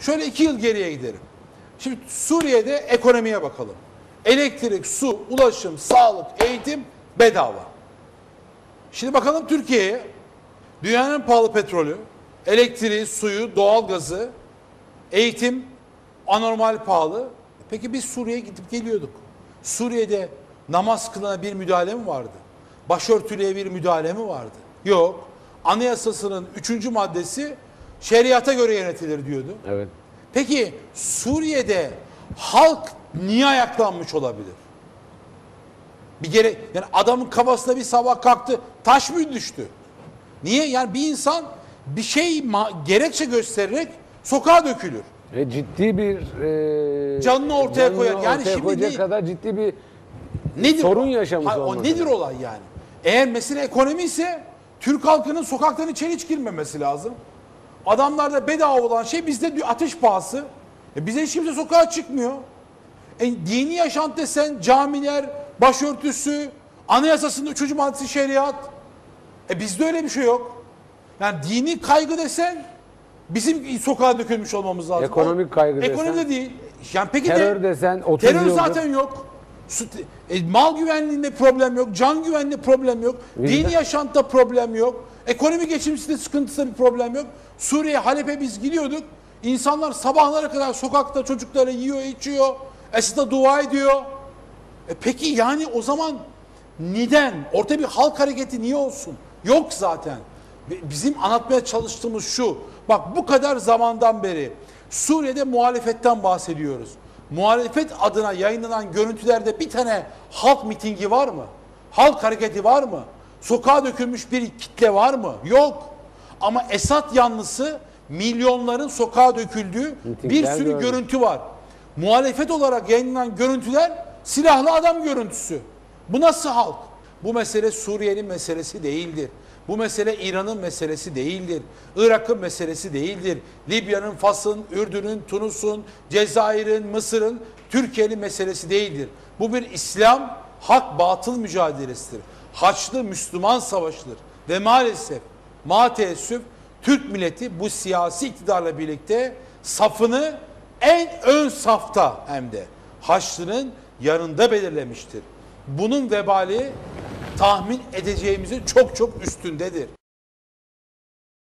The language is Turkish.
Şöyle iki yıl geriye gidelim. Şimdi Suriye'de ekonomiye bakalım. Elektrik, su, ulaşım, sağlık, eğitim bedava. Şimdi bakalım Türkiye'ye. Dünyanın pahalı petrolü, elektriği, suyu, doğalgazı, eğitim anormal pahalı. Peki biz Suriye'ye gidip geliyorduk. Suriye'de namaz kılına bir müdahale mi vardı? Başörtülüye bir müdahale mi vardı? Yok. Anayasasının üçüncü maddesi şeriata göre yönetilir diyordu. Evet. Peki Suriye'de halk niye ayaklanmış olabilir? Bir kere yani adamın kafasına bir sabah kalktı taş mı düştü? Niye? Yani bir insan bir şey gerekçe göstererek sokağa dökülür. Ve ciddi bir e, Canını ortaya koyar. Yani ortaya şimdi değil. kadar ciddi bir Nedir? Sorun yaşamış Ha, O nedir olay yani? Eğer mesele ekonomi ise Türk halkının sokaktan içeri hiç girmemesi lazım. Adamlarda bedava olan şey bizde ateş pahası. E bize hiç kimse sokağa çıkmıyor. E, dini yaşantı desen camiler, başörtüsü, anayasasında üçüncü maddesi şeriat. E bizde öyle bir şey yok. Yani dini kaygı desen bizim sokağa dökülmüş olmamız lazım. Ekonomik kaygı Ekonomi desen. de değil. Yani peki terör de, desen 30 Terör zaten yok. E, mal güvenliğinde problem yok. Can güvenliğinde problem yok. Vicdan- Dini yaşantıda problem yok. Ekonomi geçimsizliğinde sıkıntısında bir problem yok. Suriye, Halep'e biz gidiyorduk. İnsanlar sabahlara kadar sokakta çocukları yiyor, içiyor. Esad'a dua ediyor. E peki yani o zaman neden? Orta bir halk hareketi niye olsun? Yok zaten. Bi- Bizim anlatmaya çalıştığımız şu. Bak bu kadar zamandan beri Suriye'de muhalefetten bahsediyoruz. Muhalefet adına yayınlanan görüntülerde bir tane halk mitingi var mı? Halk hareketi var mı? Sokağa dökülmüş bir kitle var mı? Yok. Ama Esad yanlısı milyonların sokağa döküldüğü bir sürü gördüm. görüntü var. Muhalefet olarak yayınlanan görüntüler silahlı adam görüntüsü. Bu nasıl halk? Bu mesele Suriye'nin meselesi değildir. Bu mesele İran'ın meselesi değildir. Irak'ın meselesi değildir. Libya'nın, Fas'ın, Ürdün'ün, Tunus'un, Cezayir'in, Mısır'ın, Türkiye'nin meselesi değildir. Bu bir İslam hak batıl mücadelesidir. Haçlı Müslüman savaşıdır. Ve maalesef ma teessüf Türk milleti bu siyasi iktidarla birlikte safını en ön safta hem de Haçlı'nın yanında belirlemiştir. Bunun vebali tahmin edeceğimizin çok çok üstündedir.